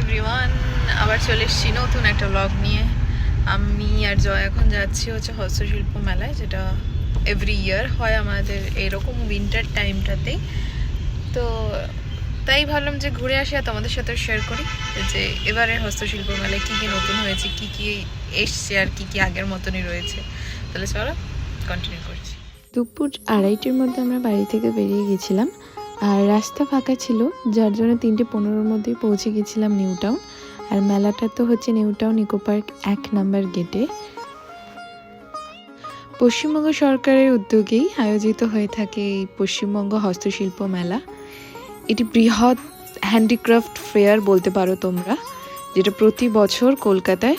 Everyone আবার চলে এসেছি নতুন একটা ব্লগ নিয়ে। আমি আর জয় এখন যাচ্ছি হচ্ছে হস্তশিল্প মেলায়, যেটা এভরি ইয়ার হয় আমাদের এরকম উইন্টার টাইমটাতেই তো তাই ভাবলাম যে ঘুরে আসি আর তোমাদের সাথে শেয়ার করি যে এবারের হস্তশিল্প মেলায় কী কী নতুন হয়েছে, কী কী এসছে আর কী কী আগের মতনই রয়েছে। তাহলে চলো কন্টিনিউ করছি। দুপুর আড়াইটের মধ্যে আমরা বাড়ি থেকে বেরিয়ে গেছিলাম। আর রাস্তা ফাঁকা ছিল, যার জন্য তিনটে পনেরোর মধ্যেই পৌঁছে গেছিলাম নিউ টাউন। আর মেলাটা তো হচ্ছে নিউ টাউন ইকো পার্ক এক নাম্বার গেটে। পশ্চিমবঙ্গ সরকারের উদ্যোগেই আয়োজিত হয়ে থাকে এই পশ্চিমবঙ্গ হস্তশিল্প মেলা। এটি বৃহৎ হ্যান্ডিক্রাফট ফেয়ার বলতে পারো তোমরা, যেটা প্রতি বছর কলকাতায়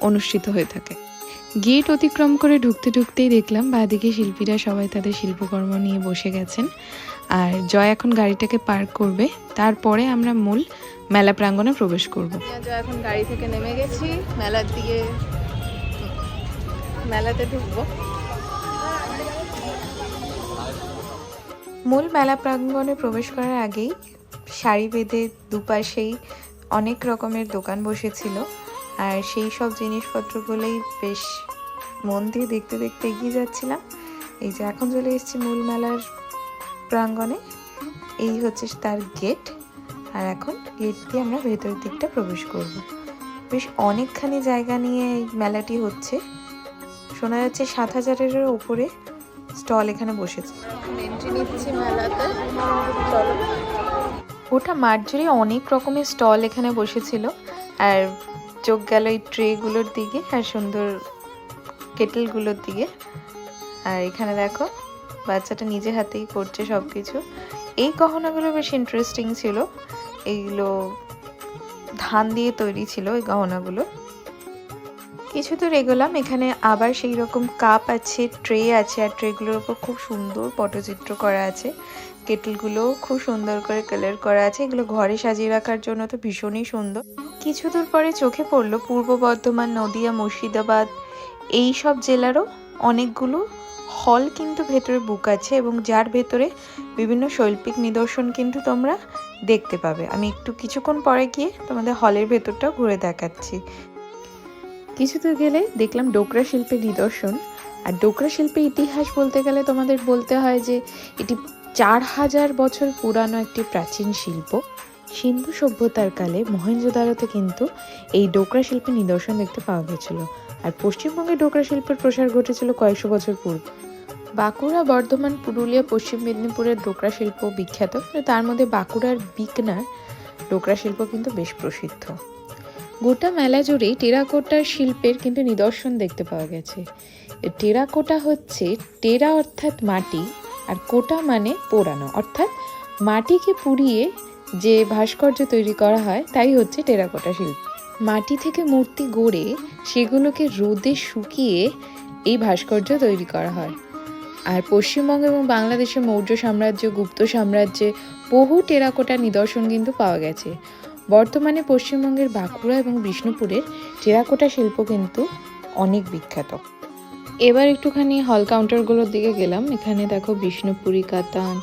অনুষ্ঠিত হয়ে থাকে। গেট অতিক্রম করে ঢুকতে ঢুকতেই দেখলাম বাদিকে শিল্পীরা সবাই তাদের শিল্পকর্ম নিয়ে বসে গেছেন। আর জয় এখন গাড়িটাকে পার্ক করবে। তারপরে আমরা মূল মেলা প্রাঙ্গণে প্রবেশ করব। জয় এখন গাড়ি থেকে নেমে গেছি। মেলার দিকে মেলাতে ঢুকবো। মূল মেলা প্রাঙ্গণে প্রবেশ করার আগেই শাড়ি বেঁধে দুপাশেই অনেক রকমের দোকান বসেছিল। আর সেই সব জিনিসপত্রগুলোই বেশ মন দিয়ে দেখতে দেখতে এগিয়ে যাচ্ছিলাম। এই যে এখন চলে এসেছি মূল মেলার প্রাঙ্গণে। এই হচ্ছে তার গেট। আর এখন গেট দিয়ে আমরা ভেতরের দিকটা প্রবেশ করব। বেশ অনেকখানি জায়গা নিয়ে এই মেলাটি হচ্ছে। শোনা যাচ্ছে সাত হাজারেরও ওপরে স্টল এখানে বসেছে। ওটা মাঠ জুড়ে অনেক রকমের স্টল এখানে বসেছিল। আর চোখ গেল এই ট্রেগুলোর দিকে আর সুন্দর কেটেলগুলোর দিকে। আর এখানে দেখো, বাচ্চাটা নিজে হাতেই করছে সব কিছু এই গহনাগুলো বেশ ইন্টারেস্টিং ছিল। এইগুলো ধান দিয়ে তৈরি ছিল এই গহনাগুলো। কিছু দূর এগোলাম, এখানে আবার সেই রকম কাপ আছে ট্রে আছে, আর ট্রেগুলোর উপর খুব সুন্দর পটচিত্র করা আছে। কেটেলগুলো খুব সুন্দর করে কালার করা আছে। এগুলো ঘরে সাজিয়ে রাখার জন্য তো ভীষণই সুন্দর। কিছু দূর পরে চোখে পড়ল পূর্ব বর্ধমান, নদিয়া, মুর্শিদাবাদ, এই সব জেলারও অনেকগুলো হল কিন্তু ভেতরে বুক আছে এবং যার ভেতরে বিভিন্ন শৈল্পিক নিদর্শন কিন্তু তোমরা দেখতে পাবে। আমি একটু কিছুক্ষণ পরে গিয়ে তোমাদের হলের ভেতরটা ঘুরে দেখাচ্ছি। কিছু দূর গেলে দেখলাম ডোকরা শিল্পের নিদর্শন। আর ডোকরা শিল্পের ইতিহাস বলতে গেলে তোমাদের বলতে হয় যে এটি চার হাজার বছর পুরানো একটি প্রাচীন শিল্প। সিন্ধু সভ্যতার কালে মহেঞ্জোদারোতে কিন্তু এই ডোকরা শিল্পের নিদর্শন দেখতে পাওয়া গেছিল আর পশ্চিমবঙ্গে ডোকরা শিল্পের প্রসার ঘটেছিল কয়েকশো বছর পূর্বে। বাঁকুড়া, বর্ধমান, পুরুলিয়া, পশ্চিম মেদিনীপুরের ডোকরা শিল্প বিখ্যাত। কিন্তু তার মধ্যে বাঁকুড়ার বিকনার ডোকরা শিল্প কিন্তু বেশ প্রসিদ্ধ। গোটা মেলা জুড়েই টেরাকোটার শিল্পের কিন্তু নিদর্শন দেখতে পাওয়া গেছে। টেরাকোটা হচ্ছে টেরা অর্থাৎ মাটি, আর কোটা মানে পোড়ানো। অর্থাৎ মাটিকে পুড়িয়ে যে ভাস্কর্য তৈরি করা হয়, তাই হচ্ছে টেরাকোটা শিল্প। মাটি থেকে মূর্তি গড়ে সেগুলোকে রোদে শুকিয়ে এই ভাস্কর্য তৈরি করা হয়। আর পশ্চিমবঙ্গ এবং বাংলাদেশে মৌর্য সাম্রাজ্য, গুপ্ত সাম্রাজ্যে বহু টেরাকোটা নিদর্শন কিন্তু পাওয়া গেছে। বর্তমানে পশ্চিমবঙ্গের বাঁকুড়া এবং বিষ্ণুপুরের টেরাকোটা শিল্প কিন্তু অনেক বিখ্যাত। এবার একটুখানি হল কাউন্টারগুলোর দিকে গেলাম। এখানে দেখো বিষ্ণুপুরী, কাতান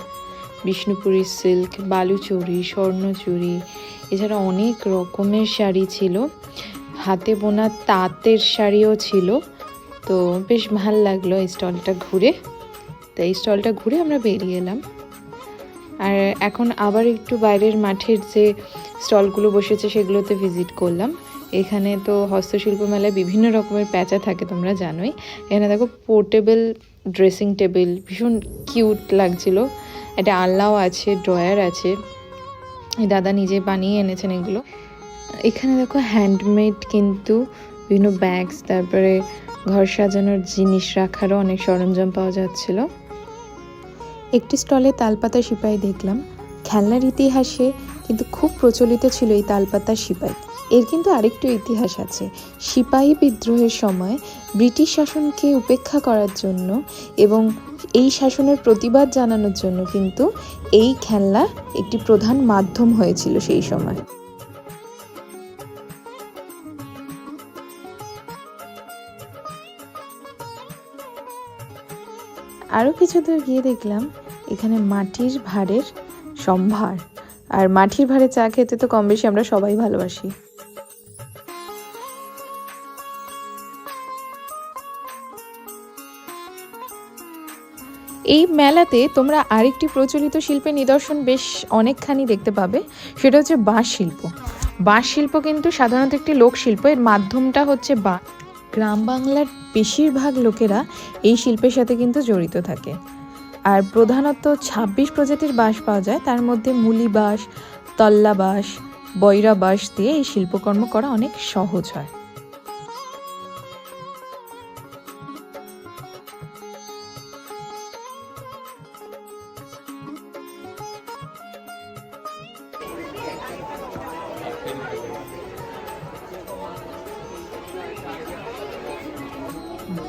বিষ্ণুপুরি সিল্ক, বালুচুরি, স্বর্ণচুরি, এছাড়া অনেক রকমের শাড়ি ছিল। হাতে বোনা তাঁতের শাড়িও ছিল। তো বেশ ভালো লাগল এই স্টলটা ঘুরে। তো এই স্টলটা ঘুরে আমরা বেরিয়ে এলাম। আর এখন আবার একটু বাইরের মাঠের যে স্টলগুলো বসেছে সেগুলোতে ভিজিট করলাম। এখানে তো হস্তশিল্প মেলায় বিভিন্ন রকমের প্যাঁচা থাকে, তোমরা জানোই। এখানে দেখো পোর্টেবল, ড্রেসিং টেবিল, ভীষণ কিউট লাগছিল। একটা আলনাও আছে, ড্রয়ার আছে। দাদা নিজে বানিয়ে এনেছেন এগুলো। এখানে দেখো হ্যান্ডমেড কিন্তু বিভিন্ন ব্যাগস তারপরে ঘর সাজানোর জিনিস রাখারও অনেক সরঞ্জাম পাওয়া যাচ্ছিল। একটি স্টলে তালপাতা সিপাই দেখলাম। খেলনার ইতিহাসে কিন্তু খুব প্রচলিত ছিল এই তালপাতা সিপাই। এর কিন্তু আরেকটু ইতিহাস আছে। সিপাহী বিদ্রোহের সময় ব্রিটিশ শাসনকে উপেক্ষা করার জন্য এবং এই শাসনের প্রতিবাদ জানানোর জন্য কিন্তু এই খেলনা একটি প্রধান মাধ্যম হয়েছিল সেই সময়। আরও কিছু দূর গিয়ে দেখলাম, এখানে মাটির ভাঁড়ের সম্ভার। আর মাটির ভাড়ে চা খেতে তো কম বেশি আমরা সবাই ভালোবাসি। এই মেলাতে তোমরা আরেকটি প্রচলিত শিল্পের নিদর্শন বেশ অনেকখানি দেখতে পাবে। সেটা হচ্ছে বাঁশ শিল্প। বাঁশ শিল্প কিন্তু সাধারণত একটি লোকশিল্প। এর মাধ্যমটা হচ্ছে বা, গ্রাম বাংলার বেশিরভাগ লোকেরা এই শিল্পের সাথে কিন্তু জড়িত থাকে। আর প্রধানত ছাব্বিশ প্রজাতির বাঁশ পাওয়া যায়। তার মধ্যে মুলি বাঁশ, তল্লা বাঁশ বৈরা বাঁশ দিয়ে এই শিল্পকর্ম করা অনেক সহজ হয়।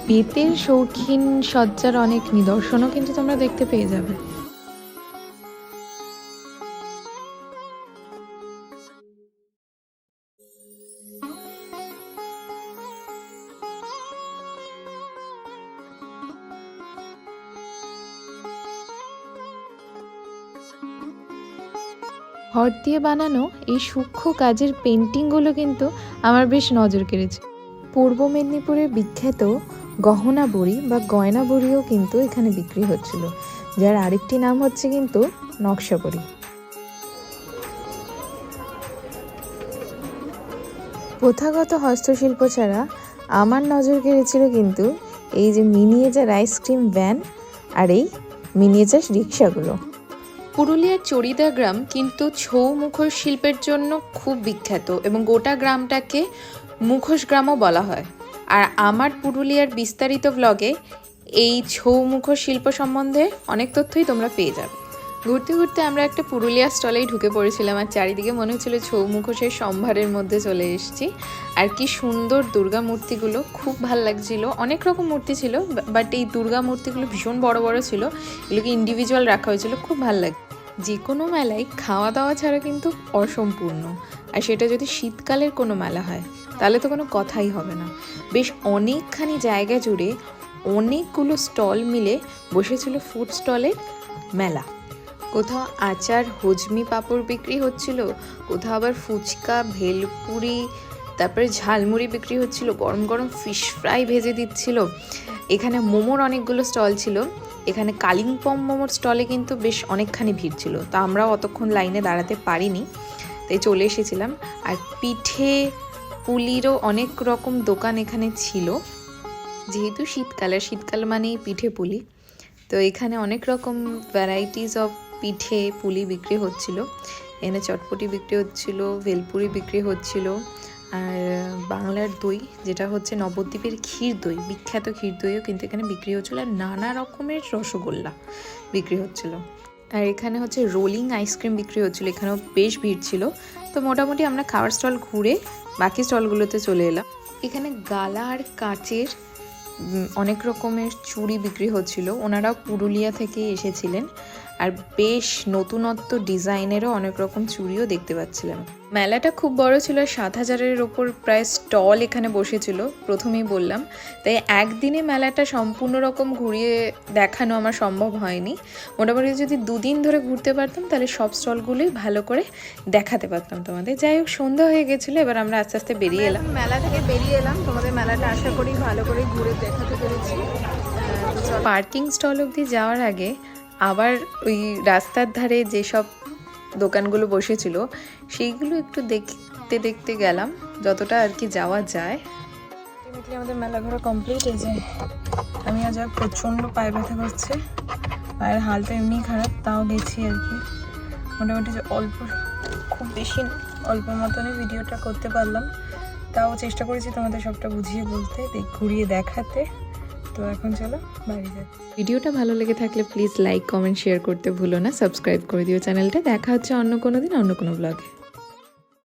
বেতের শৌখিন সজ্জার অনেক নিদর্শনও কিন্তু তোমরা দেখতে পেয়ে যাবে। হট দিয়ে বানানো এই সূক্ষ্ম কাজের পেন্টিংগুলো কিন্তু আমার বেশ নজর কেড়েছে। পূর্ব মেদিনীপুরের বিখ্যাত গহনা বড়ি বা গয়না বড়িও কিন্তু এখানে বিক্রি হচ্ছিল, যার আরেকটি নাম হচ্ছে কিন্তু নকশা বড়ি। প্রথাগত হস্তশিল্প ছাড়া আমার নজর কেড়েছিল কিন্তু এই যে মিনিয়েচার আইসক্রিম ভ্যান আর এই মিনিয়েচার রিক্সাগুলো। পুরুলিয়ার চড়িদা গ্রাম কিন্তু ছৌ মুখোশ শিল্পের জন্য খুব বিখ্যাত এবং গোটা গ্রামটাকে মুখোশ গ্রামও বলা হয়। আর আমার পুরুলিয়ার বিস্তারিত ব্লগে এই ছৌ মুখোশ শিল্প সম্বন্ধে অনেক তথ্যই তোমরা পেয়ে যাবে। ঘুরতে ঘুরতে আমরা একটা পুরুলিয়া স্টলেই ঢুকে পড়েছিলাম আর চারিদিকে মনে হচ্ছিল ছৌ মুখোশের সম্ভারের মধ্যে চলে এসেছি। আর কি সুন্দর দুর্গা মূর্তিগুলো, খুব ভালো লাগছিল। অনেক রকম মূর্তি ছিল বাট এই দুর্গা মূর্তিগুলো ভীষণ বড় বড় ছিল। এগুলোকে ইন্ডিভিজুয়াল রাখা হয়েছিল, খুব ভালো লাগে যে কোনো মেলায় খাওয়া দাওয়া ছাড়া কিন্তু অসম্পূর্ণ। আর সেটা যদি শীতকালের কোনো মেলা হয় তাহলে তো কোনো কথাই হবে না। বেশ অনেকখানি জায়গা জুড়ে অনেকগুলো স্টল মিলে বসেছিল ফুড স্টলের মেলা। কোথাও আচার, হজমি পাঁপড় বিক্রি হচ্ছিল, কোথাও আবার ফুচকা, ভেলপুরি, তারপরে ঝালমুড়ি বিক্রি হচ্ছিল, গরম গরম ফিশ ফ্রাই ভেজে দিচ্ছিল। এখানে মোমোর অনেকগুলো স্টল ছিল। এখানে কালিম্পং মোমোর স্টলে কিন্তু বেশ অনেকখানি ভিড় ছিল। তো আমরাও অতক্ষণ লাইনে দাঁড়াতে পারিনি, তাই চলে এসেছিলাম। আর পিঠে পুলিরও অনেক রকম দোকান এখানে ছিল। যেহেতু শীতকাল শীতকাল মানেই পিঠে পুলি। তো এখানে অনেক রকম ভ্যারাইটিস অফ পিঠে পুলি বিক্রি হচ্ছিল। এখানে চটপটি বিক্রি হচ্ছিল, ভেলপুরি বিক্রি হচ্ছিল, আর বাংলার দই, যেটা হচ্ছে নবদ্বীপের ক্ষীর দই, বিখ্যাত ক্ষীর দইও কিন্তু এখানে বিক্রি হচ্ছিল, আর নানা রকমের রসগোল্লা বিক্রি হচ্ছিল। আর এখানে হচ্ছে রোলিং আইসক্রিম বিক্রি হচ্ছিল, এখানেও বেশ ভিড় ছিল। তো মোটামুটি আমরা খাওয়ার স্টল ঘুরে বাকি স্টলগুলোতে চলে এলাম। এখানে গালা আর কাচের অনেক রকমের চুড়ি বিক্রি হচ্ছিল। ওনারা পুরুলিয়া থেকে এসেছিলেন। আর বেশ নতুনত্ব ডিজাইনেরও অনেক রকম চুড়িও দেখতে পাচ্ছিলাম। মেলাটা খুব বড় ছিল আর সাত হাজারের ওপর প্রায় স্টল এখানে বসেছিল প্রথমেই বললাম। তাই একদিনে মেলাটা সম্পূর্ণ রকম ঘুরিয়ে দেখানো আমার সম্ভব হয়নি। মোটামুটি যদি দুদিন ধরে ঘুরতে পারতাম তাহলে সব স্টলগুলোই ভালো করে দেখাতে পারতাম তোমাদের। যাই হোক সন্ধ্যা হয়ে গেছিল এবার আমরা আস্তে আস্তে বেরিয়ে এলাম। মেলা থেকে বেরিয়ে এলাম। তোমাদের মেলাটা আশা করি ভালো করে ঘুরে দেখাতে পেরেছি। পার্কিং স্টল অবধি যাওয়ার আগে আবার ওই রাস্তার ধারে যেসব দোকানগুলো বসেছিল, সেইগুলো একটু দেখতে দেখতে গেলাম, যতটা আর কি যাওয়া যায়। আমাদের মেলা ঘোরা কমপ্লিট এই যে আমি আজ আর প্রচণ্ড পায়ে ব্যথা করছে। পায়ের হালটা এমনি খারাপ, তাও গেছি আর কি। মোটামুটি যে অল্প, খুব বেশি অল্প মতনই ভিডিওটা করতে পারলাম। তাও চেষ্টা করেছি তোমাদের সবটা বুঝিয়ে বলতে ঘুরিয়ে দেখাতে। তো এখন চলো বাড়ি যাচ্ছি ভিডিওটা ভালো লেগে থাকলে প্লিজ লাইক কমেন্ট শেয়ার করতে ভুলো না। সাবস্ক্রাইব করে দিও চ্যানেলটা। দেখা হচ্ছে অন্য কোনো দিন, অন্য কোনো ব্লগে